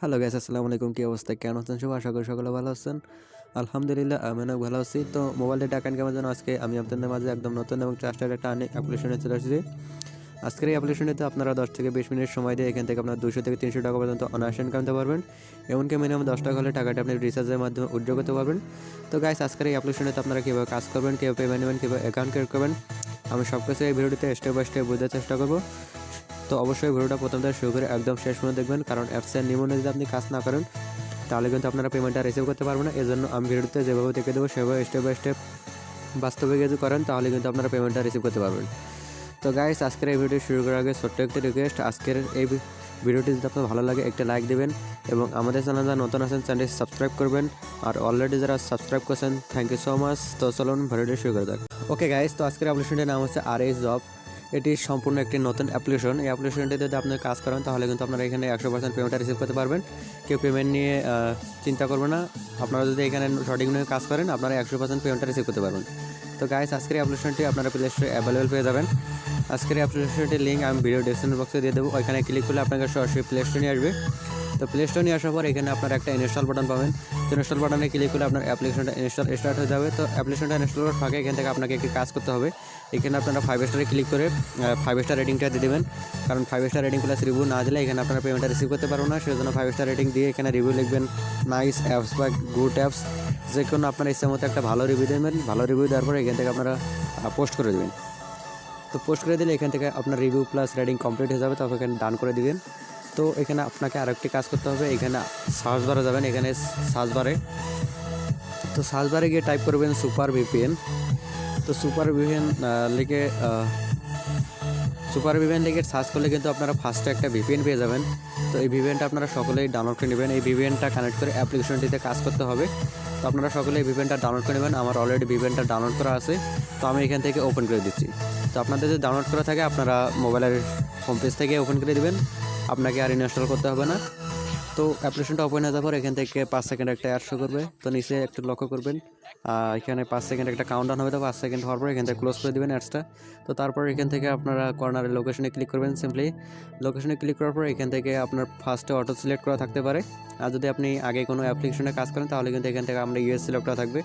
Hello gas আসসালামু আলাইকুম। কী অবস্থা? কেন আছেন সবাই? আশা করি সকলে ভালো আছেন। আলহামদুলিল্লাহ আমি অনেক ভালো আছি। তো মোবাইলটা টাকা ইনকামের জন্য আজকে আমি আপনাদের মাঝে একদম নতুন এবং ট্রাস্টেড একটা অ্যাপ্লিকেশনে চলে আসছি। আজকের এই অ্যাপ্লিকেশনটিতে আপনারা দশ থেকে বিশ মিনিট সময় দিয়ে এখান থেকে আপনার দুশো থেকে তিনশো টাকা পর্যন্ত অনায়াসে করতে পারবেন। এমনকি মিনিমাম দশ টাকা হলে টাকাটা আপনি রিচার্জের মাধ্যমে উইড্রো করতে পারবেন। তো গাইস আজকের এই অ্যাপ্লিকেশনেতে আপনারা কীভাবে কাজ করবেন, কীভাবে পেমেন্ট নেবেন, কীভাবে অ্যাকাউন্ট ক্রিয়েট করবেন, আমি সব কিছু এই ভিডিওটিতে স্টেপ বাই স্টেপ বোঝার চেষ্টা করব। তো অবশ্যই ভিডিওটা প্রথম থেকে শুরু করে একদম শেষ পর্যন্ত দেখবেন, কারণ অ্যাপসের নিয়মনে যদি আপনি কাজ না করেন, তাহলে কিন্তু আপনারা পেমেন্টটা রিসিভ করতে পারবেন না। এজন্য আমি ভিডিওতে যেভাবে দেখে দেবো, সেভাবে স্টেপ বাই স্টেপ বাস্তবে যদি করেন, তাহলে কিন্তু আপনারা পেমেন্টটা রিসিভ করতে পারবেন। তো গাইস আজকের এই ভিডিও শুরু করার আগে ছোট্ট একটি রিকোয়েস্ট আজকের এই ভিডিওটি যদি আপনার ভালো লাগে, একটা লাইক দেবেন এবং আমাদের চ্যানেল যারা নতুন আছেন চ্যানেলটি সাবস্ক্রাইব করবেন। আর অলরেডি যারা সাবস্ক্রাইব করছেন থ্যাংক ইউ সো মাচ তো চলুন ভিডিওটি শুরু করে যাক। ওকে গাইস তো আজকের অ্যাপ্লিকেশনটির নাম হচ্ছে আর এস জব এটি সম্পূর্ণ একটি নতুন অ্যাপ্লিকেশন এই অ্যাপ্লিকেশনটি যদি আপনি কাজ করেন, তাহলে কিন্তু আপনারা এখানে একশো পার্সেন্ট পেমেন্টটা রিসিভ করতে পারবেন। কেউ পেমেন্ট নিয়ে চিন্তা করবে না। আপনারা যদি এখানে সঠিক নিয়ে কাজ করেন, আপনারা একশো পার্সেন্ট পেমেন্টটা রিসিভ করতে পারবেন। তো গাইস আজকের অ্যাপ্লিকেশনটি আপনারা প্লে স্টোরে অ্যাভেলেবেল পেয়ে যাবেন। আজকের অ্যাপ্লিকেশনটির লিঙ্ক আমি ভিডিও ডিসক্রিপশন বক্সে দিয়ে দেবো। ওইখানে ক্লিক করলে আপনাকে সরাসরি প্লে স্টোরে নিয়ে আসবে। তো প্লে স্টোরে নিয়ে আসার পর এখানে আপনার একটা ইনস্টল বাটন পাবেন। তো ইনস্টল বাটনে ক্লিক করলে আপনার অ্যাপ্লিকেশনটা ইনস্টল স্টার্ট হয়ে যাবে। তো অ্যাপ্লিকেশনটা ইনস্টল করার ফাঁকে এখান থেকে আপনাকে একটি কাজ করতে হবে। এখানে আপনারা ফাইভ স্টারে ক্লিক করে ফাইভ স্টার রেটিংটা দিয়ে দেবেন। কারণ five star rating plus review না দিলে এখানে আপনারা পেমেন্টটা রিসিভ করতে পারব না। সেই জন্য ফাইভ স্টার রেটিং দিয়ে এখানে রিভিউ লিখবেন নাইস অ্যাপস বা গুড অ্যাপস যে কোনো আপনার ইচ্ছা মতো একটা ভালো রিভিউ দেবেন। ভালো রিভিউ দেওয়ার পরে এখান থেকে আপনারা পোস্ট করে দেবেন। তো পোস্ট করে দিলে এখান থেকে আপনার রিভিউ প্লাস রেটিং কমপ্লিট হয়ে যাবে। তারপর এখানে ডান করে দিবেন। তো এখানে আপনাকে আরেকটি কাজ করতে হবে। এখানে সার্চ বারে যাবেন, এখানে সার্চ বারে। তো সার্চ বারে গিয়ে টাইপ করবেন সুপার ভিপিএন। তো সুপার ভিপিএন লিখে সুপার ভিপিএন লিখে সার্চ করলে কিন্তু আপনারা ফার্স্টে একটা ভিপিএন পেয়ে যাবেন। তো এই ভিপিএনটা আপনারা সকলেই ডাউনলোড করে নেবেন। এই ভিপিএনটা কানেক্ট করে অ্যাপ্লিকেশনটিতে কাজ করতে হবে। তো আপনারা সকলে এই ভিপিএনটা ডাউনলোড করে নেবেন। আমার অলরেডি ভিপিএনটা ডাউনলোড করা আছে। তো আমি এখান থেকে ওপেন করে দিচ্ছি। তো আপনাদের যদি ডাউনলোড করা থাকে, আপনারা মোবাইলের হোম পেজ থেকে ওপেন করে দিবেন। আপনাকে আর ইনস্টল করতে হবে না। তো অ্যাপ্লিকেশনটা ওপেন হয়ে যাওয়ার পর এখান থেকে পাঁচ সেকেন্ড একটা অ্যাড শো করবে। তো নিচে একটু লক্ষ্য করবেন এখানে পাঁচ সেকেন্ড একটা কাউন্ট ডাউন হবে, তো পাঁচ সেকেন্ড হওয়ার পর এখান থেকে ক্লোজ করে দেবেন অ্যাডসটা তো তারপর এখান থেকে আপনারা কর্নারের লোকেশনে ক্লিক করবেন সিম্পলি লোকেশনে ক্লিক করার পর এখান থেকে আপনার ফার্স্টে অটো সিলেক্ট করা থাকতে পারে। আর যদি আপনি আগে কোনো অ্যাপ্লিকেশনে কাজ করেন, তাহলে কিন্তু এখান থেকে আমরা ইউএস সিলেক্ট করা থাকবে।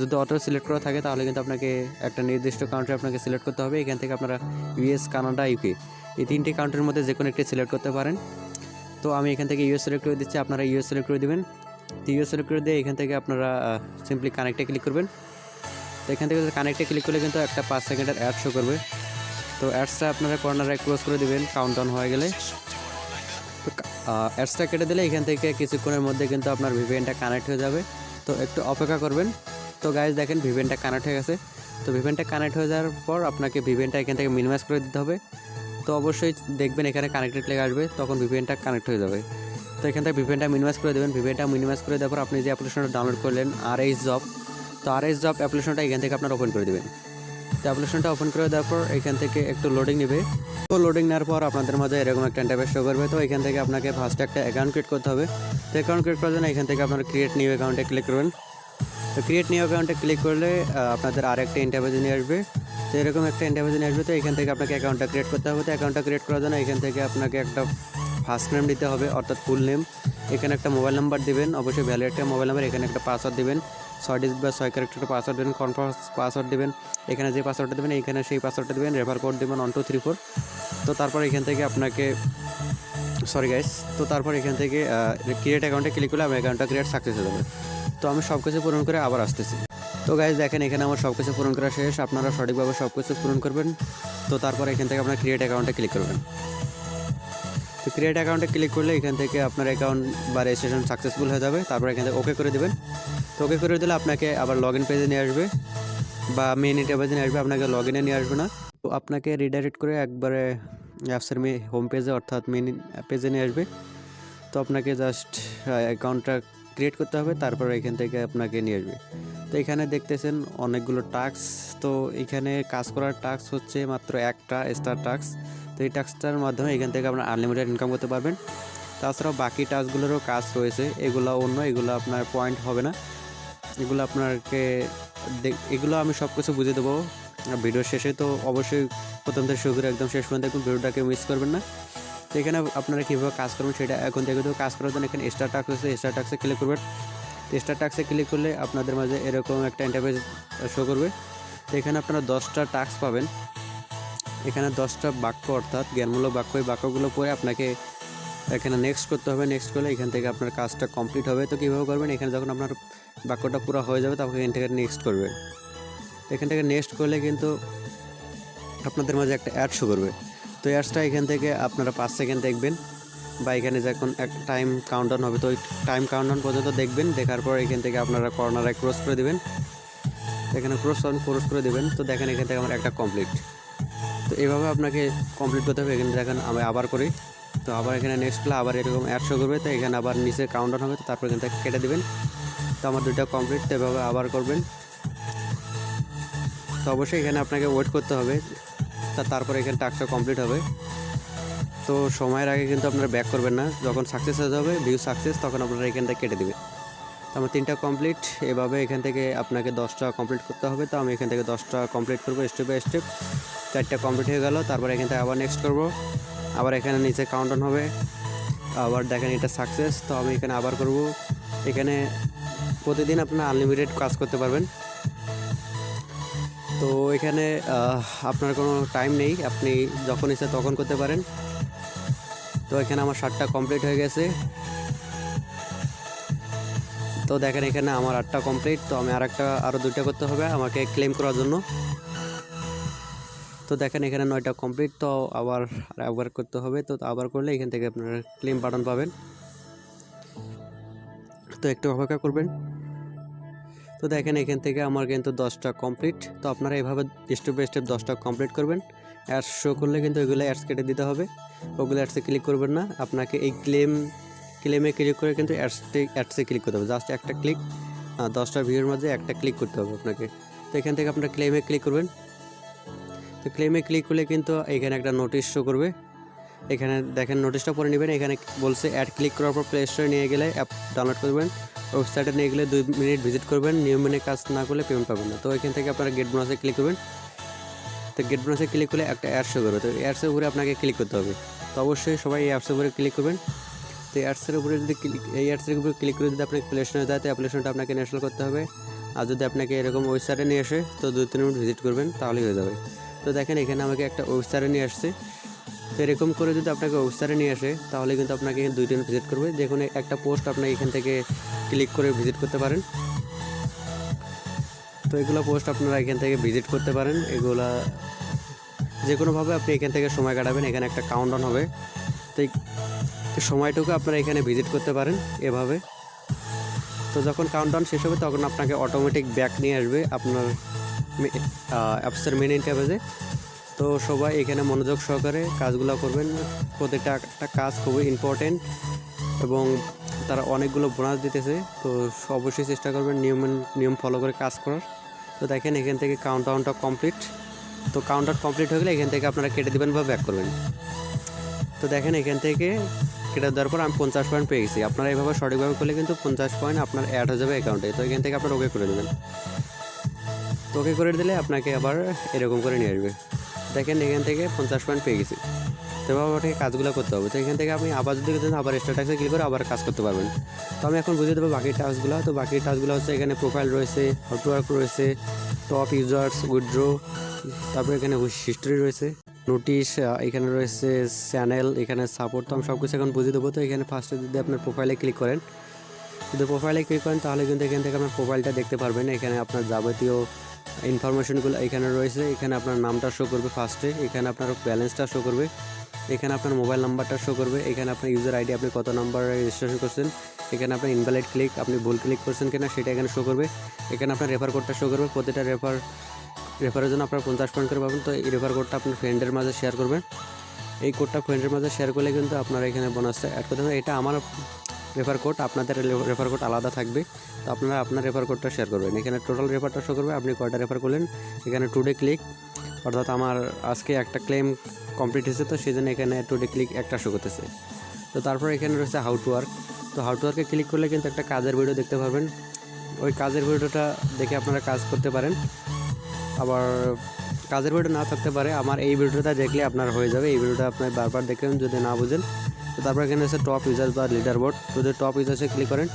যদি অটো সিলেক্ট করা থাকে, তাহলে কিন্তু আপনাকে একটা নির্দিষ্ট কাউন্ট্রি আপনাকে সিলেক্ট করতে হবে। এখান থেকে আপনারা ইউএস কানাডা ইউকে এই তিনটি কান্ট্রির মধ্যে যে কোনো একটি সিলেক্ট করতে পারেন। তো আমি এখান থেকে ইউএস সিলেক্ট করে দিচ্ছি, আপনারা ইউএস সিলেক্ট করে দেবেন। তো ইউএস সিলেক্ট করে দিয়ে এখান থেকে আপনারা সিম্পলি কানেক্টে ক্লিক করবেন। তো এখান থেকে কানেক্টে ক্লিক করলে কিন্তু একটা পাঁচ সেকেন্ডের অ্যাড শো করবে। তো অ্যাডসটা আপনারা কর্নারে ক্লোজ করে দেবেন কাউন্ট ডাউন হয়ে গেলে। তো অ্যাডসটা কেটে দিলে এখান থেকে কিছুক্ষণের মধ্যে কিন্তু আপনার ভিপিএনটা কানেক্ট হয়ে যাবে। তো একটু অপেক্ষা করবেন। তো গাইজ দেখেন ভিপিএনটা কানেক্ট হয়ে গেছে। তো ভিপিএনটা কানেক্ট হয়ে যাওয়ার পর আপনাকে ভিপিএনটা এখান থেকে মিনিমাইজ করে দিতে হবে। তো অবশ্যই দেখবেন এখানে কানেক্টেড লেগে আসবে, তখন ভিপিএনটা কানেক্ট হয়ে যাবে। তো এখান থেকে ভিপিএনটা মিনিমাইজ করে দেবেন। ভিপিএনটা মিনিমাইজ করে দেওয়ার পর আপনি যে অ্যাপ্লিকেশনটা ডাউনলোড করলেন আর এইচ জব তো আর এইচ জব অ্যাপ্লিকেশনটা এখান থেকে আপনারা ওপেন করে দেবেন। তো অ্যাপ্লিকেশনটা ওপেন করে দেওয়ার পর এখান থেকে একটু লোডিং নেবে। তো লোডিং নেওয়ার পর আপনাদের মাঝে এরকম একটা ইন্টারভেস শো করবে। তো এখান থেকে আপনাকে ফার্স্টে একটা অ্যাকাউন্ট ক্রিয়েট করতে হবে। তো অ্যাকাউন্ট ক্রিয়েট করার জন্য এখান থেকে আপনারা ক্রিয়েট নিউ অ্যাকাউন্টে ক্লিক করবেন। তো ক্রিয়েট নিউ অ্যাকাউন্টে ক্লিক করলে আপনাদের আর একটা ইন্টারভেজ নিয়ে আসবে। তো এরকম একটা ইন্টারভেজ নিয়ে আসবে, তো এখান থেকে আপনাকে অ্যাকাউন্টটা ক্রিয়েট করতে হবে। তো অ্যাকাউন্টটা ক্রিয়েট করার জন্য এখান থেকে আপনাকে একটা ফার্স্ট নেম দিতে হবে, অর্থাৎ ফুল নেম এখানে একটা মোবাইল নাম্বার দেবেন, অবশ্যই ভ্যালিড একটা মোবাইল নাম্বার এখানে একটা পাসওয়ার্ড দেবেন। ছয় ডিজিট বা ছয় ক্যারেক্টার একটা পাসওয়ার্ড দেবেন কনফার্ম পাসওয়ার্ড দেবেন। এখানে যে পাসওয়ার্ডটা দেবেন, এখানে সেই পাসওয়ার্ডটা দেবেন রেফার কোড দেবেন ওয়ান টু থ্রি ফোর তো তারপর এখান থেকে আপনাকে সরি গাইস তো তারপর এখান থেকে ক্রিয়েট অ্যাকাউন্টে ক্লিক করলে আমার অ্যাকাউন্টটা ক্রিয়েট সাকসেস হয়ে যাবে। তো আমি সব কিছু পূরণ করে আবার আসতেছি। তো গাইজ দেখেন এখানে আমার সব কিছু পূরণ করা শেষ। আপনারা সঠিকভাবে সব কিছু পূরণ করবেন। তো তারপর এখান থেকে আপনার ক্রিয়েট অ্যাকাউন্টে ক্লিক করবেন। তো ক্রিয়েট অ্যাকাউন্টে ক্লিক করলে এখান থেকে আপনার অ্যাকাউন্ট বা রেজিস্ট্রেশন সাকসেসফুল হয়ে যাবে। তারপর এখান থেকে ওকে করে দেবেন। তো ওকে করে দিলে আপনাকে আবার লগ ইন পেজে নিয়ে আসবে বা মেন পেজে নিয়ে আসবে, আপনাকে লগ ইনে নিয়ে আসবে না। তো আপনাকে রিডাইরেক্ট করে একবারে অ্যাপসের হোম পেজে অর্থাৎ মেন পেজে নিয়ে আসবে। তো আপনাকে জাস্ট অ্যাকাউন্টটা ক্রিয়েট করতে হবে, তারপর এখান থেকে আপনাকে নিয়ে আসবে। তো এখানে দেখতেছেন অনেকগুলো টাস্ক, তো এখানে কাজ করার টাস্ক হচ্ছে মাত্র একটা স্টার টাস্ক। তো এই টাস্কটার মাধ্যমে এখান থেকে আপনার আনলিমিটেড ইনকাম করতে পারবেন। তাছাড়াও বাকি টাস্কগুলোরও কাজ রয়েছে, এগুলো অন্য, এগুলো আপনার পয়েন্ট হবে না। এগুলো আপনাকে এগুলো আমি সব কিছু বুঝে দেবো ভিডিওর শেষে তো অবশ্যই প্রথম থেকে শুরু করে একদম শেষ পর্যন্ত দেখুন ভিডিওটাকে মিস করবেন না। এখানে আপনারা কীভাবে কাজ করবেন সেটা এখন থেকে তো কাজ করার জন্য এখানে স্টার টাক্স আছে স্টার টাক্সে ক্লিক করবেন। স্টার টাক্সে ক্লিক করলে আপনাদের মাঝে এরকম একটা ইন্টারফেস শো করবে। তো এখানে আপনারা দশটা টাক্স পাবেন। এখানে দশটা বাক্য অর্থাৎ জ্ঞানমূলক বাক্য, এই বাক্যগুলো পরে আপনাকে এখানে নেক্সট করতে হবে। নেক্সট করলে এখান থেকে আপনার কাজটা কমপ্লিট হবে। তো কীভাবে করবেন? এখানে যখন আপনার বাক্যটা পুরো হয়ে যাবে, তখন এখান থেকে নেক্সট করবেন তো এখান থেকে নেক্সট করলে কিন্তু আপনাদের মাঝে একটা অ্যাড শো করবে। তো অ্যাডসটা এখান থেকে আপনারা পাঁচ সেকেন্ড দেখবেন বা এখানে যখন এক টাইম কাউন্টডাউন হবে, তো ওই টাইম কাউন্টডাউন পর্যন্ত দেখবেন, দেখার পর এখান থেকে আপনারা কর্নারে ক্রস করে দেবেন। এখানে ক্রস ক্রস করে দেবেন। তো দেখেন এখান থেকে আমার একটা কমপ্লিট তো এভাবে আপনাকে কমপ্লিট করতে হবে। এখানে দেখেন আমি আবার করি। তো আবার এখানে নেক্সট করলে আবার এরকম অ্যাড শো করবে। তো এখানে আবার নিচে কাউন্টডাউন হবে। তো তারপর এখান থেকে কেটে দেবেন। তো আমার দুইটা কমপ্লিট তো এভাবে আবার করবেন। তো অবশ্যই এখানে আপনাকে ওয়েট করতে হবে। তারপরে এখানে টাস্কটা কমপ্লিট হবে। তো সময়ের আগে কিন্তু আপনারা ব্যাক করবেন না। যখন সাকসেস হয়ে যাবে ভিউ সাকসেস তখন আপনারা এখান থেকে কেটে দেবে তো আমার তিনটা কমপ্লিট এভাবে এখান থেকে আপনাকে দশটা কমপ্লিট করতে হবে। তো আমি এখান থেকে দশটা কমপ্লিট করব স্টেপ বাই স্টেপ চারটা কমপ্লিট হয়ে গেল, তারপর এখান থেকে আবার নেক্সট করব। আবার এখানে নিচে কাউন্টন হবে। আবার দেখেন এটা সাকসেস তো আমি এখানে আবার করব। এখানে প্রতিদিন আপনারা আনলিমিটেড কাজ করতে পারবেন। তো এখানে আপনার কোনো টাইম নেই। আপনি যখন ইচ্ছা তখন করতে পারেন। তো এখানে আমার ষাটটা কমপ্লিট হয়ে গেছে। তো দেখেন এখানে আমার আটটা কমপ্লিট তো আমি আরেকটা আরও দুইটা করতে হবে আমাকে ক্লেম করার জন্য। তো দেখেন এখানে নয়টা কমপ্লিট তো আবার আবার করতে হবে। তো আবার করলে এখান থেকে আপনারা ক্লেম বাটন পাবেন। তো একটু অপেক্ষা করবেন। তো দেখেন এখান থেকে আমার কিন্তু দশটা কমপ্লিট তো আপনারা এভাবে স্টেপ বাই স্টেপ দশটা কমপ্লিট করবেন। অ্যাডস শো করলে কিন্তু ওইগুলো অ্যাডস কেটে দিতে হবে। ওগুলো অ্যাডসে ক্লিক করবেন না। আপনাকে এই ক্লেম ক্লেমে ক্লিক করে কিন্তু অ্যাডসে অ্যাডসে ক্লিক করতে হবে। জাস্ট একটা ক্লিক দশটা ভিউর মাঝে একটা ক্লিক করতে হবে আপনাকে। তো এখান থেকে আপনার ক্লেমে ক্লিক করবেন। তো ক্লেমে ক্লিক করলে কিন্তু এখানে একটা নোটিশ শো করবে। এখানে দেখেন নোটিশটা পরে নেবেন। এখানে বলছে অ্যাড ক্লিক করার পর প্লে স্টোরে নিয়ে গেলে অ্যাপ ডাউনলোড করবেন। ওয়েবসাইটে নিয়ে গেলে দুই মিনিট ভিজিট করবেন। নিয়ম মেনে কাজ না করলে পেমেন্ট পাবেন না। তো এখান থেকে আপনারা গেট বোনাসে ক্লিক করবেন। তো গেট বোনাসে ক্লিক করলে একটা অ্যাড শো করবে। তো অ্যাডসের উপরে আপনাকে ক্লিক করতে হবে। তো অবশ্যই সবাই এই অ্যাপসের উপরে ক্লিক করবেন। তো অ্যাডসের উপরে যদি ক্লিক এই অ্যাডসের উপরে ক্লিক করে যদি আপনি প্লে স্টোরে যায়, তো অ্যাপ্লিকেশনটা আপনাকে ইনস্টল করতে হবে। আর যদি আপনাকে এরকম ওয়েবসাইটে নিয়ে আসে, তো দুই তিন মিনিট ভিজিট করবেন, তাহলেই হয়ে যাবে। তো দেখেন, এখানে আমাকে একটা ওয়েবসাইটে নিয়ে আসছে। তো এরকম করে যদি আপনাকে ওয়েবসাইটে নিয়ে আসে, তাহলে কিন্তু আপনাকে দুই দিন ভিজিট করবে। যে কোনো একটা পোস্ট আপনি এখান থেকে ক্লিক করে ভিজিট করতে পারেন। তো এগুলো পোস্ট আপনারা এখান থেকে ভিজিট করতে পারেন। এগুলা যে কোনোভাবে আপনি এখান থেকে সময় কাটাবেন। এখানে একটা কাউন্টডাউন হবে। তো এই সময়টুকু আপনারা এখানে ভিজিট করতে পারেন এভাবে। তো যখন কাউন্টডাউন শেষ হবে, তখন আপনাকে অটোমেটিক ব্যাক নিয়ে আসবে আপনার অ্যাপসের মেন ইন্টারভেজে তো সবাই এখানে মনোযোগ সহকারে কাজগুলো করবেন। প্রত্যেকটা একটা কাজ খুবই ইম্পর্টেন্ট এবং তারা অনেকগুলো বোনাস দিতেছে, তো অবশ্যই চেষ্টা করবেন নিয়ম নিয়ম ফলো করে কাজ করার। তো দেখেন এখান থেকে কাউন্টডাউনটা কমপ্লিট তো কাউন্টার কমপ্লিট হয়ে গেলে এখান থেকে আপনারা কেটে দেবেন বা ব্যাক করবেন। তো দেখেন এখান থেকে কেটে দেওয়ার পর আমি পঞ্চাশ পয়েন্ট পেয়ে গেছি। আপনারা এইভাবে সঠিকভাবে করলে কিন্তু পঞ্চাশ পয়েন্ট আপনার অ্যাড হয়ে যাবে অ্যাকাউন্টে তো এখান থেকে আপনারা ওকে করে দেবেন। তো ওকে করে দিলে আপনাকে আবার এরকম করে নিয়ে আসবে। দেখেন এখান থেকে পঞ্চাশ পয়েন্ট পেয়ে গেছি। তো এভাবে আপনাকে কাজগুলো করতে হবে। তো এখান থেকে আপনি আবার যদি আবার স্ট্যাটাসে ক্লিক করে আবার কাজ করতে পারবেন। তো আমি এখন বুঝিয়ে দেবো বাকি টাস্কগুলো তো বাকি টাস্কগুলো হচ্ছে এখানে প্রোফাইল রয়েছে হটওয়ার্ক রয়েছে টপ ইউজার্স উইথড্রো তারপরে এখানে হিস্ট্রি রয়েছে নোটিশ এখানে রয়েছে চ্যানেল এখানে সাপোর্ট তো আমি সব কিছু এখন বুঝিয়ে দেবো। তো এখানে ফার্স্টে যদি আপনার প্রোফাইলে ক্লিক করেন, যদি প্রোফাইলে ক্লিক করেন, তাহলে কিন্তু এখান থেকে আপনার প্রোফাইলটা দেখতে পারবেন। এখানে আপনার যাবতীয় ইনফরমেশনগুলো এখানে রয়েছে। এখানে আপনার নামটা শো করবে ফার্স্টে এখানে আপনার ব্যালেন্সটা শো করবে। এখানে আপনার মোবাইল নাম্বারটা শো করবে। এখানে আপনার ইউজার আইডি আপনি কত নাম্বার রেজিস্ট্রেশন করছেন, এখানে আপনার ইনভ্যালিড ক্লিক আপনি ভুল ক্লিক করছেন কিনা সেটা এখানে শো করবে। এখানে আপনার রেফার কোডটা শো করবে, প্রতিটা রেফার রেফারের জন্য আপনার পঞ্চাশ পয়েন্ট করে পাবেন। তো এই রেফার কোডটা আপনার ফ্রেন্ডের মাঝে শেয়ার করবেন। এই কোডটা ফ্রেন্ডের মাঝে শেয়ার করলে কিন্তু আপনারা এখানে বোনাসটা অ্যাড করতে পারেন এটা আমার রেফার কোড আপনাদের রেফার কোড আলাদা থাকবে। তো আপনারা আপনার রেফার কোডটা শেয়ার করবেন। এখানে টোটাল রেফারটা শো করবে, আপনি কয়টা রেফার করলেন, এখানে টুডে ক্লিক অর্থাৎ আমার আজকে একটা ক্লেম কমপ্লিট হয়েছে, তো সেই জন্য এখানে টুডে ক্লিক একটা শো করতেছে। তো তারপর এখানে রয়েছে হাউ টু ওয়ার্ক তো হাউ টু ওয়ার্কে ক্লিক করলে কিন্তু একটা কাজের ভিডিও দেখতে পারবেন। ওই কাজের ভিডিওটা দেখে আপনারা কাজ করতে পারেন। আবার কাজের ভিডিও না থাকতে পারে, আমার এই ভিডিওটা দেখলে আপনার হয়ে যাবে। এই ভিডিওটা আপনার বারবার দেখবেন, যদি না বুঝেন। তো তারপর এখানে আছে টপ ইউজার বা লিডার বোর্ড যদি টপ ইউজার্সে ক্লিক করেন,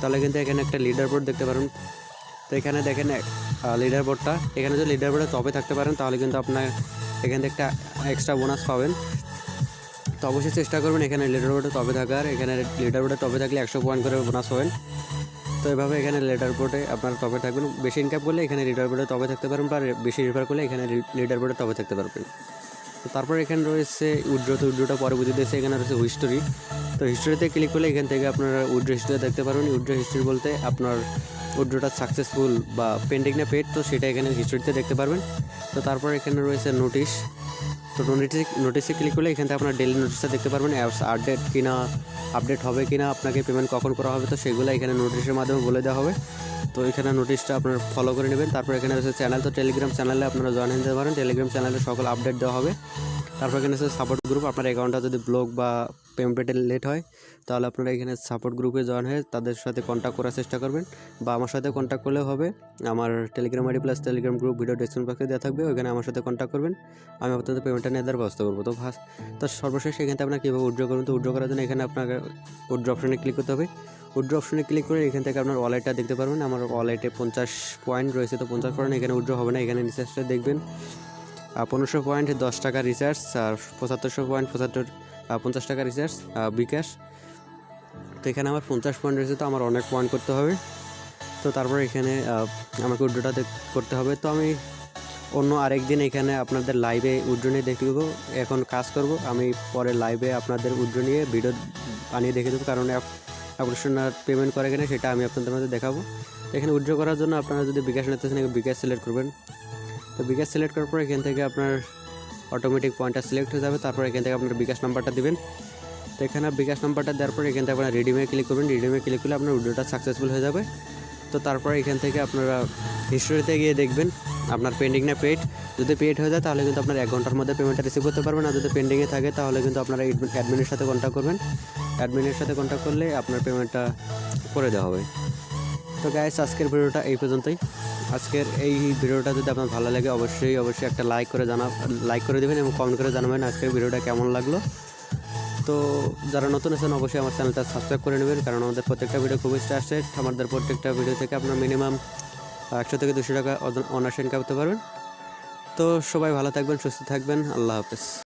তাহলে কিন্তু এখানে একটা লিডার বোর্ড দেখতে পারেন তো এখানে দেখেন লিডার বোর্ডটা এখানে যদি লিডার বোর্ডে টপে থাকতে পারেন, তাহলে কিন্তু আপনার এখান থেকে একটা এক্সট্রা বোনাস পাবেন। তো অবশ্যই চেষ্টা করবেন এখানে লেটার বোর্ডে টপে থাকার। এখানে লেটার বোর্ডে টপে থাকলে একশো পয়েন্ট করে বোনাস পাবেন তো এভাবে এখানে লেটার বোর্ডে আপনার টপে থাকবেন। বেশি ইনকাম করলে এখানে লিডার বোর্ডে টপে থাকতে পারেন বা বেশি রিফার করলে এখানে লিডার বোর্ডে টপে থাকতে পারবেন। তো তারপর এখানে রয়েছে উড্রো তো উইড্রোটা পরে বুঝে দিয়েছে এখানে রয়েছে হিস্টোরি তো হিস্টোরিতে ক্লিক করলে এখান থেকে আপনারা উড্রো হিস্টোরি দেখতে পারবেন। উইড্রো হিস্টোরি বলতে আপনার উইড্রোটা সাকসেসফুল বা পেন্ডিং না পেড তো সেটা এখানে হিস্টোরিতে দেখতে পারবেন। তো তারপর এখানে রয়েছে নোটিশ তো নোটিসে নোটিসে ক্লিক করলে এখান থেকে আপনার ডেলি নোটিশটা দেখতে পারবেন অ্যাপস আপডেট কিনা আপডেট হবে কিনা, আপনাকে পেমেন্ট কখন করা হবে, তো সেগুলো এখানে নোটিশের মাধ্যমে বলে দেওয়া হবে। তো এখানে নোটিশটা আপনার ফলো করে নেবেন। তারপর এখানে রয়েছে চ্যানেল তো টেলিগ্রাম চ্যানেলে আপনারা জয়েন হতে পারেন। টেলিগ্রাম চ্যানেলে সকল আপডেট দেওয়া হবে। তারপর এখানে সাপোর্ট গ্রুপ আপনার অ্যাকাউন্টটা যদি ব্লক বা পেমেন্টের লেট হয়, তাহলে আপনারা এখানে সাপোর্ট গ্রুপে জয়েন হয়ে তাদের সাথে কন্ট্যাক্ট করার চেষ্টা করবেন বা আমার সাথে কন্ট্যাক্ট করলেও হবে। আমার Telegram ID plus Telegram group video description বক্সে দেওয়া থাকবে, ওইখানে আমার সাথে কন্ট্যাক্ট করবেন। আমি আপনাদের পেমেন্টটা নিয়ে দেওয়ার ব্যবস্থা করব। তো ফার্স্ট তো সর্বশেষ এখান আপনার কীভাবে উইড্রো করবেন? তো উইড্রো করার জন্য এখানে আপনাকে উইড্রো অপশনে ক্লিক করতে হবে। উইড্রো অপশনে ক্লিক করে এখান থেকে আপনার ওয়ালেটটা দেখতে পারবেন। আমার ওয়ালেটে পঞ্চাশ পয়েন্ট রয়েছে, তো পঞ্চাশ পয়েন্ট এখানে উইড্রো হবে না, এখানে রিচার্জটা দেখবেন। পনেরোশো পয়েন্ট দশ টাকা রিচার্জ আর পঁচাত্তরশো পয়েন্ট পঁচাত্তর পঞ্চাশ টাকা রিচার্জ বিকাশ তো এখানে আমার পঞ্চাশ পয়েন্ট রয়েছে, তো আমার অনেক পয়েন্ট করতে হবে। তো তারপর এখানে আমাকে উইড্রোটা করতে হবে। তো আমি অন্য আরেক দিন এখানে আপনাদের লাইভে উইড্রো নিয়ে দেখে দেবো। এখন কাজ করব, আমি পরে লাইভে আপনাদের উইড্রো নিয়ে ভিডিও বানিয়ে দেখে দেবো। কারণ অপারেশন পেমেন্ট করে কিনা সেটা আমি আপনাদের মধ্যে দেখাবো। এখানে উইড্রো করার জন্য আপনারা যদি বিকাশ নিতে চান বিকাশ সিলেক্ট করবেন। তো বিকাশ সিলেক্ট করার পর এখান থেকে আপনার অটোমেটিক পয়েন্টটা সিলেক্ট হয়ে যাবে, তারপর এখান থেকে আপনার বিকাশ নাম্বারটা দিবেন। তো এখানে বিকাশ নাম্বারটা দেওয়ার পর এখান থেকে আপনার রিডিমে ক্লিক করবেন। রিডিমে ক্লিক করলে আপনার উইড্রোটা সাকসেসফুল হয়ে যাবে। তো তারপর এখান থেকে আপনারা হিস্টোরিতে গিয়ে দেখবেন, আপনার পেন্ডিং না পেড যদি পেড হয়ে যায়, তাহলে কিন্তু আপনার এক ঘণ্টার মধ্যে পেমেন্টটা রিসিভ করতে পারবেন। আর যদি পেন্ডিংয়ে থাকে, তাহলে কিন্তু আপনারা অ্যাডমিনের সাথে কন্ট্যাক্ট করবেন। অ্যাডমিনের সাথে কন্ট্যাক্ট করলে আপনার পেমেন্টটা করে দেওয়া হবে। তো গাইস আজকের ভিডিওটা এই পর্যন্তই। আজকের এই ভিডিওটা যদি আপনার ভালো লাগে, অবশ্যই অবশ্যই একটা লাইক করে জানা লাইক করে দেবেন এবং কমেন্ট করে জানাবেন আজকের ভিডিওটা কেমন লাগল। তো যারা নতুন আছেন, অবশ্যই আমার চ্যানেলটা সাবস্ক্রাইব করে নেবেন, কারণ আমাদের প্রত্যেকটা ভিডিও খুবই আসছে আমাদের প্রত্যেকটা ভিডিও থেকে আপনার মিনিমাম একশো থেকে দুশো টাকা অনার্স ইনকাম করতে পারবেন। তো সবাই ভালো থাকবেন, সুস্থ থাকবেন, আল্লাহ হাফেজ।